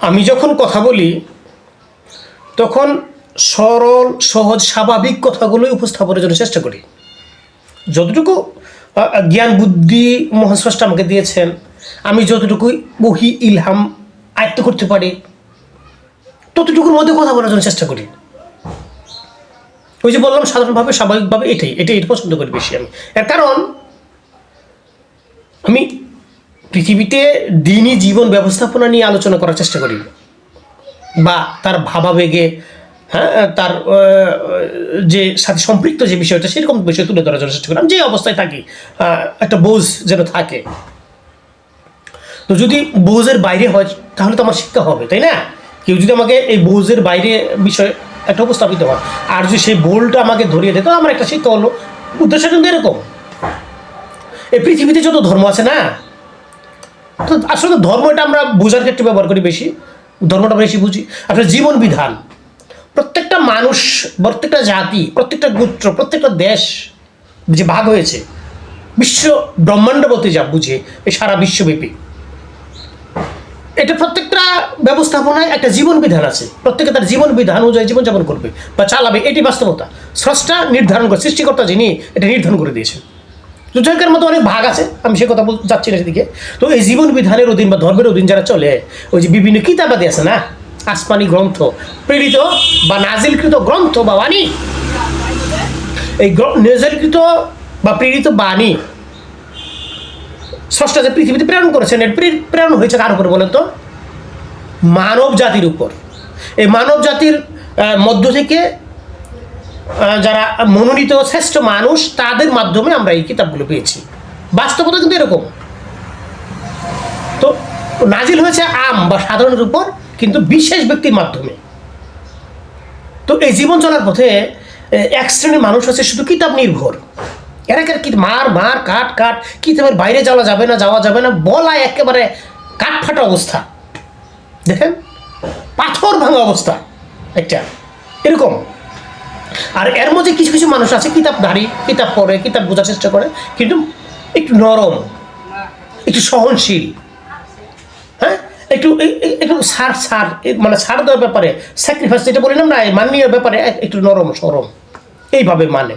আমি যখন কথা বলি, তখন সরল, সহজ, স্বাভাবিক কথাগুলোই উপস্থাপনের জন্য চেষ্টা করি। যতটুকু জ্ঞান, বুদ্ধি, মহাস্রষ্টা আমাকে দিয়েছেন, আমি যতটুকু বহি, ইলহাম আয়ত্ত করতে পারি, ততটুকুর মধ্যে কথা বলার জন্য চেষ্টা করি। ওই যে বললাম, সাধারণভাবে, স্বাভাবিকভাবে এটাই এটাই, এটা পছন্দ করি বেশি আমি। কারণ, আমি পৃথিবীতে দিনই জীবন ব্যবস্থাপনা নিয়ে আলোচনা করার চেষ্টা করি। বা তার ভাবাবেগে হ্যাঁ তার যে সাথে সম্পৃক্ত যে বিষয়টা, সেরকম বিষয় তুলে ধরার জন্য চেষ্টা করি। আমি যে অবস্থায় থাকি একটা বোঝ যেন থাকে। তো যদি বোঝের বাইরে হয়, তাহলে তো আমার শিক্ষা হবে, তাই না? কেউ যদি আমাকে এই বোঝের বাইরে বিষয় একটা উপস্থাপিত হয়, আর যদি সেই বোলটা আমাকে ধরিয়ে দেয় তো আমার একটা শিক্ষা হলো। উদ্দেশ্য কিন্তু এরকম। এই পৃথিবীতে যত ধর্ম আছে না তো আসলে ধর্মটা আমরা বোঝার ক্ষেত্রে ব্যবহার করি বেশি। ধর্মটা বেশি বুঝি। আসলে জীবন বিধান। প্রত্যেকটা মানুষ, প্রত্যেকটা জাতি, প্রত্যেকটা গোত্র, প্রত্যেকটা দেশ যে ভাগ হয়েছে, বিশ্ব ব্রহ্মাণ্ড বলতে যা বুঝে, এই সারা বিশ্বব্যাপী। এটা প্রত্যেকটা ব্যবস্থাপনায় একটা জীবন বিধান আছে। প্রত্যেকে তার জীবন বিধান অনুযায়ী জীবনযাপন করবে বা চালাবে, এটি বাস্তবতা। স্রষ্টা নির্ধারণ করে, সৃষ্টিকর্তা যিনি, এটা নির্ধারণ করে দিয়েছেন। যুদ্ধকের মতো অনেক ভাগ আছে। আমি সে কথা বল যাচ্ছি না সেদিকে। তো এই জীবন বিধানের অধীন বা ধর্মের অধীন যারা চলে, ওই যে বিভিন্ন কিতাবাদি আছে না? আসমানি গ্রন্থ, প্রেরিত বা নাজিলকৃত গ্রন্থ বা বাণী। এই নাজিলকৃত বা প্রেরিত বাণী স্রষ্টা যে পৃথিবীতে প্রেরণ করেছেন, এর প্রে- প্রেরণ হয়েছে কার উপর বলেন তো? মানব জাতির উপর। এই মানব জাতির মধ্য থেকে যারা মনোনীত শ্রেষ্ঠ মানুষ, তাদের মাধ্যমে আমরা এই কিতাবগুলো পেয়েছি। বাস্তবতা কিন্তু এরকম। তো নাজিল হয়েছে আম বা সাধারণের উপর, কিন্তু বিশেষ ব্যক্তির মাধ্যমে। তো এই জীবন চলার পথে এক শ্রেণির মানুষ আছে শুধু কিতাব নির্ভর। এরাকার কি মার মার, কাট কাট, কিতাবের বাইরে যাওয়া যাবে না, যাওয়া যাবে না বলা একেবারে কাঠ ফাটা অবস্থা। দেখেন? পাথর ভাঙা অবস্থা একটা। এরকম। আর এর মধ্যে কিছু কিছু মানুষ আছে কিতাব ধারী কিতাব পড়ে, কিতাব বোঝার চেষ্টা করে, কিন্তু একটু নরম, একটু সহনশীল হ্যাঁ? একটু একটু ছাড় এ মানে ছাড় দেওয়ার ব্যাপারে স্যাক্রিফাইস যেটা বলি না মাননীয় ব্যাপারে একটু নরম, সরম, এইভাবে মানে।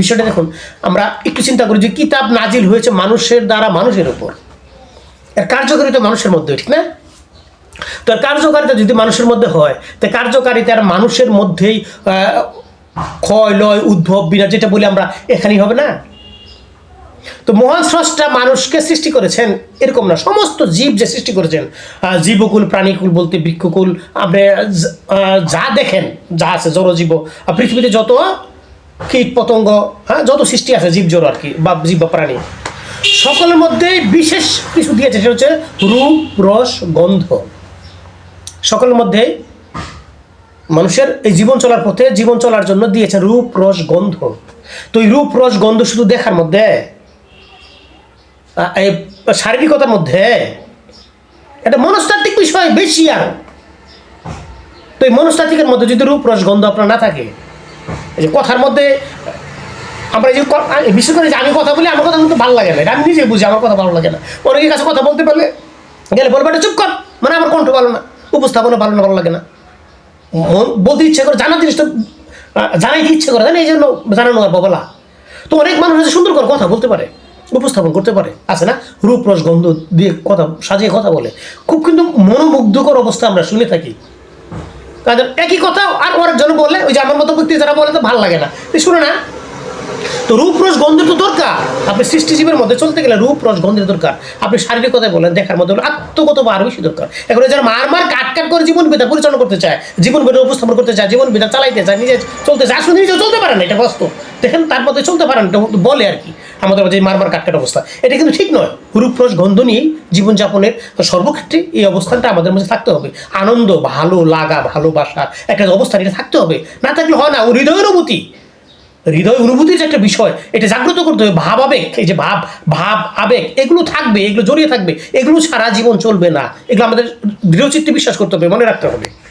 বিষয়টা দেখুন, আমরা একটু চিন্তা করি যে কিতাব নাজিল হয়েছে মানুষের দ্বারা, মানুষের উপর। এর কার্যকারিতা মানুষের মধ্যে, ঠিক না? তো কার্যকারিতা যদি মানুষের মধ্যে হয়, তো কার্যকারিতার মানুষের মধ্যেই ক্ষয়, লয়, উদ্ভব বিনাশ যেটা বলি আমরা, এখানেই হবে না। তো মহান স্রষ্টা মানুষকে সৃষ্টি করেছেন এরকম না। সমস্ত জীব যে সৃষ্টি করেছেন জীবকুল, প্রাণীকুল বলতে বৃক্ষকুল, আপনি যা দেখেন, যা আছে, জড়জীব, আর পৃথিবীতে যত কীট, পতঙ্গ হ্যাঁ যত সৃষ্টি আছে জীব জড় আর কি, বা জীব বা প্রাণী, সকলের মধ্যে বিশেষ কিছু দিয়েছে, সেটা হচ্ছে রূপ, রস, গন্ধ। সকলের মধ্যে মানুষের এই জীবন চলার পথে জীবন চলার জন্য দিয়েছে রূপ, রস, গন্ধ। তো এই রূপ, রস, গন্ধ শুধু দেখার মধ্যে? শারীরিকতার মধ্যে? এটা মনস্তাত্ত্বিক বিষয় বেশি আর। তো এই মনস্তাত্ত্বিকের মধ্যে যদি রূপ, রস, গন্ধ আপনার না থাকে, এই যে কথার মধ্যে, আমরা যে বিশেষ করে যে আমি কথা বলি, আমার কথা কিন্তু ভালো লাগে না। আমি নিজে বুঝি, আমার কথা ভালো লাগে না। অনেকের কাছে কথা বলতে পারলে গেলে বলবে, এটা চুপ কর। মানে আমার কণ্ঠ ভালো না উপস্থাপনা ভালো না, ভালো লাগে না। বলতে ইচ্ছে করে জানার জিনিসটা জানাইতে ইচ্ছে করে জানে এই জন্য জানানো আর বলা তো অনেক মানুষ আছে সুন্দর করে কথা বলতে পারে, উপস্থাপন করতে পারে, আছে না? রূপ, রস, গন্ধ দিয়ে কথা, সাজিয়ে কথা বলে। খুব কিন্তু মনোমুগ্ধকর অবস্থা আমরা শুনে থাকি। তাদের একই কথা, আর অনেকজন বললে, ওই যে আমার মতো ব্যক্তি যারা বলে তো ভালো লাগে না। তুই শুনে না তো রূপ রস গন্ধের তো দরকার। আপনি সৃষ্টিজীবের মধ্যে চলতে গেলে রূপ রস গন্ধের দরকার। আপনি শারীরিক কথায় বলেন, দেখার মধ্যে বলেন আত্মগত বা আরও বেশি দরকার। এখন যারা মার মার কাট কাট করে জীবন বিধা পরিচালনা করতে চায়, জীবন বিধা উপস্থাপন করতে চায়, জীবন বিধা চালাইতে চায়, নিজে চলতে চায়, আসলে নিজে চলতে পারে না, এটা বাস্তব। দেখেন, তার মধ্যে চলতে পারেন এটা বলে আর কি। আমাদের যে মার মার কাট কাট অবস্থা, এটা কিন্তু ঠিক নয়। রূপ রস গন্ধ নিয়েই জীবনযাপনের সর্বক্ষেত্রে এই অবস্থানটা আমাদের মধ্যে থাকতে হবে। আনন্দ, ভালো লাগা, ভালোবাসা, একটা অবস্থান এটা থাকতে হবে। না থাকলে হয় না, ও হৃদয়ের অনুভূতি হৃদয় অনুভূতির যে একটা বিষয়, এটা জাগ্রত করতে হবে। ভাব আবেগ, এই যে ভাব ভাব আবেগ, এগুলো থাকবে, এগুলো জড়িয়ে থাকবে, এগুলো সারা জীবন চলবে না। এগুলো আমাদের দৃঢ়চিত্তে বিশ্বাস করতে হবে, মনে রাখতে হবে।